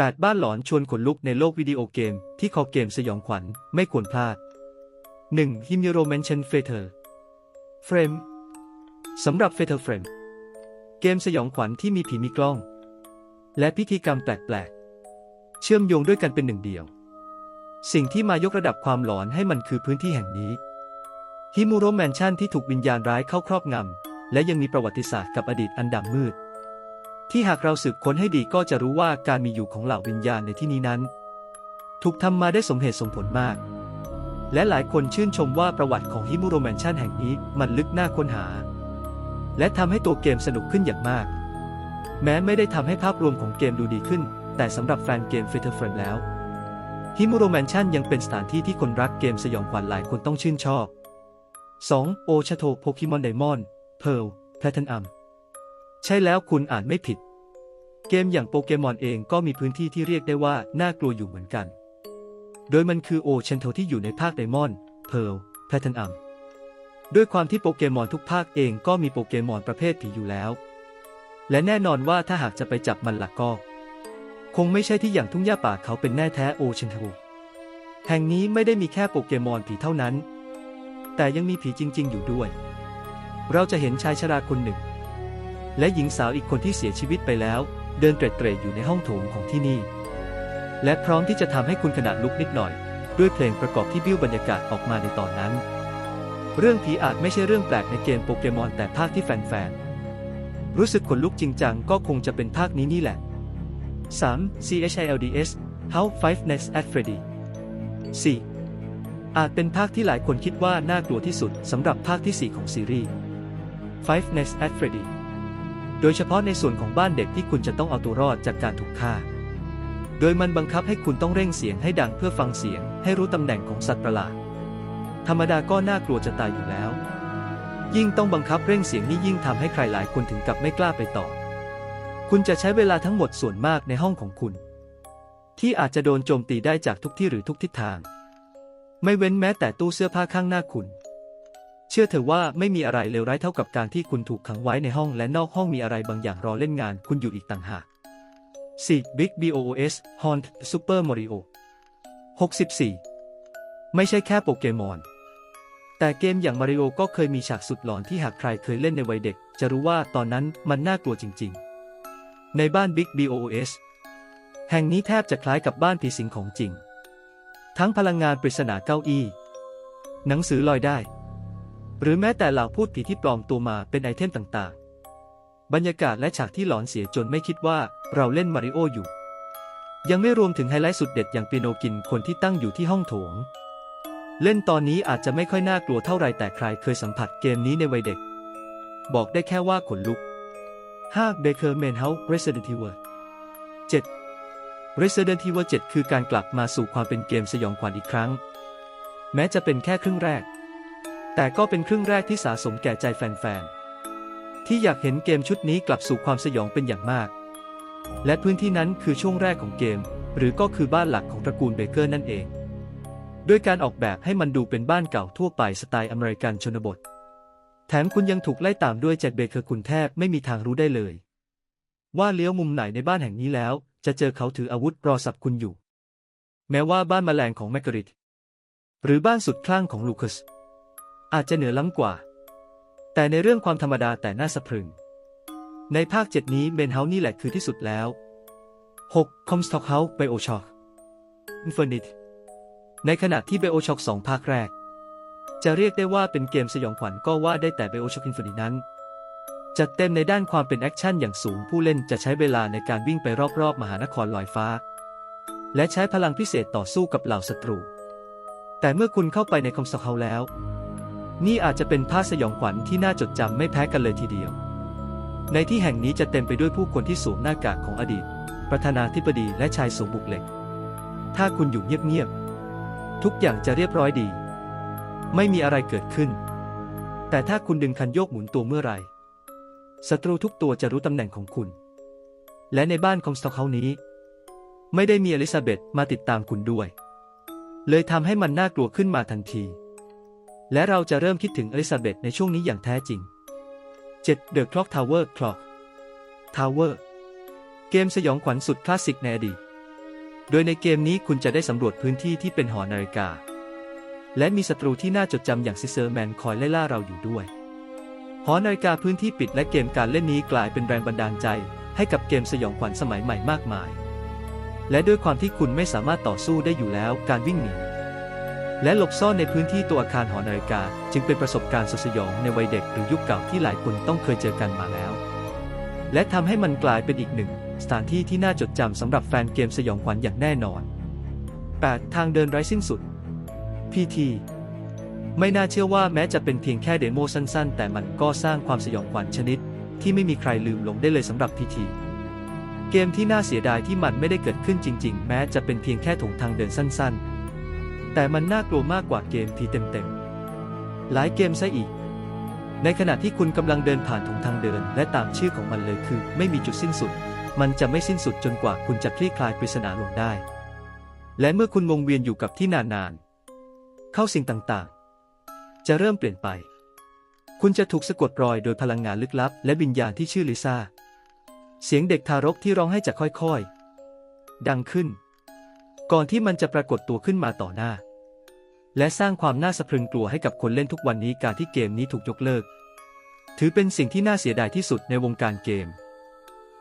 8 บ้านหลอนชวนขนลุกในโลกวิดีโอเกม ที่คอเกมสยองขวัญไม่ควรพลาด 1. h i m i r o Mansion Fatal Frame สำหรับ Fatal Frame เกมสยองขวัญที่มีผีมีกล้อง และพิธีกรรมแปลกๆ เชื่อมโยงด้วยกันเป็นหนึ่งเดียว สิ่งที่มายกระดับความหลอนให้มันคือพื้นที่แห่งนี้ฮิมูโรแมนชั่นที่ถูกวิญญาณร้ายเข้าครอบงำ และยังมีประวัติศาสตร์กับอดีตอันดำมืด ที่หากเราสืบค้นให้ดีก็จะรู้ว่าการมีอยู่ของเหล่าวิญญาณในที่นี้นั้น ถูกทำมาได้สมเหตุสมผลมาก และหลายคนชื่นชมว่าประวัติของฮิมูโรแมนชั่นแห่งนี้มันลึกน่าค้นหา และทำให้ตัวเกมสนุกขึ้นอย่างมาก แม้ไม่ได้ทำให้ภาพรวมของเกมดูดีขึ้น แต่สำหรับแฟนเกม f a t a l Frame แล้วฮิมูโรแมนชั่นยังเป็นสถานที่ที่คนรักเกมสยองขวัญหลายคนต้องชื่นชอบ 2. โอชาโตโปเกมอนไดมอนด์เพร์ลแพลทันอัม ใช่แล้วคุณอ่านไม่ผิด เกมอย่างโปเกมอนเองก็มีพื้นที่ที่เรียกได้ว่า น่ากลัวอยู่เหมือนกัน โดยมันคือโอเชนโทที่อยู่ในภาคไดมอนด์เพร์ลแพลทันอัมด้วยความที่โปเกมอนทุกภาคเองก็มีโปเกมอนประเภทผีอยู่แล้ว และแน่นอนว่าถ้าหากจะไปจับมันหลักก็ คงไม่ใช่ที่อย่างทุ่งหญ้าป่าเขาเป็นแน่แท้โอเชนโทแห่งนี้ไม่ได้มีแค่โปเกมอนผีเท่านั้น แต่ยังมีผีจริง ๆ อยู่ด้วย เราจะเห็นชายชราคนหนึ่ง และหญิงสาวอีกคนที่เสียชีวิตไปแล้ว เดินเตร็ดๆอยู่ในห้องโถงของที่นี่ และพร้อมที่จะทำให้คุณขนาดลุกนิดหน่อย ด้วยเพลงประกอบที่บิ้วบรรยากาศออกมาในตอนนั้น เรื่องผีอาจไม่ใช่เรื่องแปลกในเกมโปเกมอนแต่ภาคที่แฟนๆรู้สึกขนลุกจริงจังก็คงจะเป็นภาคนี้นี่แหละ 3. CHILDS How Five Nights at Freddy 4. อาจเป็นภาคที่หลายคนคิดว่าน่ากลัวที่สุดสำหรับภาคที่ 4 ของซีรีส์ Five Nights at Freddy โดยเฉพาะในส่วนของบ้านเด็กที่คุณจะต้องเอาตัวรอดจากการถูกฆ่า โดยมันบังคับให้คุณต้องเร่งเสียงให้ดังเพื่อฟังเสียง ให้รู้ตำแหน่งของสัตว์ประหลาด ธรรมดาก็น่ากลัวจะตายอยู่แล้ว ยิ่งต้องบังคับเร่งเสียงนี่ยิ่งทำให้ใครหลายคนถึงกับไม่กล้าไปต่อ คุณจะใช้เวลาทั้งหมดส่วนมากในห้องของคุณ ที่อาจจะโดนโจมตีได้จากทุกที่หรือทุกทิศทาง ไม่เว้นแม้แต่ตู้เสื้อผ้าข้างหน้าคุณ เชื่อเถอะว่าไม่มีอะไรเลวร้ายเท่ากับการที่คุณถูกขังไว้ในห้องและนอกห้องมีอะไรบางอย่างรอเล่นงานคุณอยู่อีกต่างหาก 4. Big BOOS Haunt Super Mario 64 ไม่ใช่แค่โปเกมอน แต่เกมอย่างมาริโอก็เคยมีฉากสุดหลอนที่หากใครเคยเล่นในวัยเด็ก จะรู้ว่าตอนนั้นมันน่ากลัวจริง ๆ ในบ้าน Big BOS แห่งนี้แทบจะคล้ายกับบ้านผีสิงของจริง ทั้งพลังงานปริศนาเก้าอี้ หนังสือลอยได้ หรือแม้แต่เหล่าพูดผีที่ปลอมตัวมาเป็นไอเทมต่างๆ บรรยากาศและฉากที่หลอนเสียจนไม่คิดว่าเราเล่นมาริโออยู่ ยังไม่รวมถึงไฮไลท์สุดเด็ดอย่างเปียโนกินคนที่ตั้งอยู่ที่ห้องโถง เล่นตอนนี้อาจจะไม่ค่อยน่ากลัวเท่าไรแต่ใครเคยสัมผัสเกมนี้ในวัยเด็ก บอกได้แค่ว่าขนลุก 5. Baker Man House Resident Evil 7. Resident Evil 7 คือการกลับมาสู่ความเป็นเกมสยองขวัญอีกครั้ง แม้จะเป็นแค่ครึ่งแรก แต่ก็เป็นครึ่งแรกที่สะสมแก่ใจแฟนๆ ที่อยากเห็นเกมชุดนี้กลับสู่ความสยองเป็นอย่างมาก และพื้นที่นั้นคือช่วงแรกของเกม หรือก็คือบ้านหลักของตระกูลเบเกอร์นั่นเอง ด้วยการออกแบบให้มันดูเป็นบ้านเก่าทั่วไปสไตล์อเมริกันชนบท แถมคุณยังถูกไล่ตามด้วยแจ็คเบเกอร์คุณแทบไม่มีทางรู้ได้เลย ว่าเลี้ยวมุมไหนในบ้านแห่งนี้แล้ว จะเจอเขาถืออาวุธรอสับคุณอยู่ แม้ว่าบ้านแมลงของแมกกริตหรือบ้านสุดคลั่งของลูคัส อาจจะเหนือล้ำกว่า แต่ในเรื่องความธรรมดาแต่น่าสะพรึง ในภาค 7 นี้เบนเฮานี่แหละคือที่สุดแล้ว 6. คอมสต็อกเฮาส์ไบโอช็อกอินฟินิตในขณะที่ไบโอช็อก2ภาคแรก จะเรียกได้ว่าเป็นเกมสยองขวัญก็ว่าได้แต่ไบโอช็อกอินฟินิตนั้นจัดเต็มในด้านความเป็นแอคชั่นอย่างสูงผู้เล่นจะใช้เวลาในการวิ่งไปรอบๆ มหานครลอยฟ้า และใช้พลังพิเศษต่อสู้กับเหล่าศัตรู แต่เมื่อคุณเข้าไปในคอมสต็อกเฮาส์แล้ว นี่อาจจะเป็นภาพสยองขวัญที่น่าจดจำไม่แพ้กันเลยทีเดียว ในที่แห่งนี้จะเต็มไปด้วยผู้คนที่สวมหน้ากากของอดีต ประธานาธิบดีและชายสูงบุกเหล็ก ถ้าคุณอยู่เงียบๆ ทุกอย่างจะเรียบร้อยดี ไม่มีอะไรเกิดขึ้น แต่ถ้าคุณดึงคันโยกหมุนตัวเมื่อไหร่ศัตรูทุกตัวจะรู้ตำแหน่งของคุณ และในบ้านของสตอกเฮานี้ ไม่ได้มีอลิซาเบธมาติดตามคุณด้วย เลยทำให้มันน่ากลัวขึ้นมาทันที และเราจะเริ่มคิดถึงอลิซาเบธในช่วงนี้อย่างแท้จริง 7. The Clock Tower Clock Tower เกมสยองขวัญสุดคลาสสิกในอดีต โดยในเกมนี้คุณจะได้สำรวจพื้นที่ที่เป็นหอนาฬิกา และมีศัตรูที่น่าจดจำอย่างซิเซอร์แมนคอยไล่ล่าเราอยู่ด้วย หอนาฬิกาพื้นที่ปิดและเกมการเล่นนี้กลายเป็นแรงบันดาลใจ ให้กับเกมสยองขวัญสมัยใหม่มากมาย และด้วยความที่คุณไม่สามารถต่อสู้ได้อยู่แล้วการวิ่งหนี และหลบซ่อนในพื้นที่ตัวอาคารหอนาฬิกา จึงเป็นประสบการณ์สุดสยองในวัยเด็กหรือยุคเก่าที่หลายคนต้องเคยเจอกันมาแล้ว และทำให้มันกลายเป็นอีกหนึ่ง สถานที่ที่น่าจดจำสำหรับแฟนเกมสยองขวัญอย่างแน่นอน 8. ทางเดินไร้สิ้นสุด PT ไม่น่าเชื่อว่าแม้จะเป็นเพียงแค่เดโมสั้นๆ แต่มันก็สร้างความสยองขวัญชนิด ที่ไม่มีใครลืมลงได้เลยสำหรับ PT เกมที่น่าเสียดายที่มันไม่ได้เกิดขึ้นจริง ๆ แม้จะเป็นเพียงแค่ถงทางเดินสั้นๆ แต่มันน่ากลัวมากกว่าเกมทีเต็มๆ หลายเกมซะอีก ในขณะที่คุณกำลังเดินผ่านถุงทางเดิน และตามชื่อของมันเลยคือ ไม่มีจุดสิ้นสุด มันจะไม่สิ้นสุดจนกว่าคุณจะคลี่คลายปริศนาลงได้ และเมื่อคุณวงเวียนอยู่กับที่นานๆ เข้าสิ่งต่างๆ จะเริ่มเปลี่ยนไป คุณจะถูกสะกดรอยโดยพลังงานลึกลับ และวิญญาณที่ชื่อลิซ่า เสียงเด็กทารกที่ร้องให้จะค่อยๆ ดังขึ้น ก่อนที่มันจะปรากฏตัวขึ้นมาต่อหน้า และสร้างความน่าสะพรึงกลัวให้กับคนเล่นทุกวันนี้การที่เกมนี้ถูกยกเลิก ถือเป็นสิ่งที่น่าเสียดายที่สุดในวงการเกม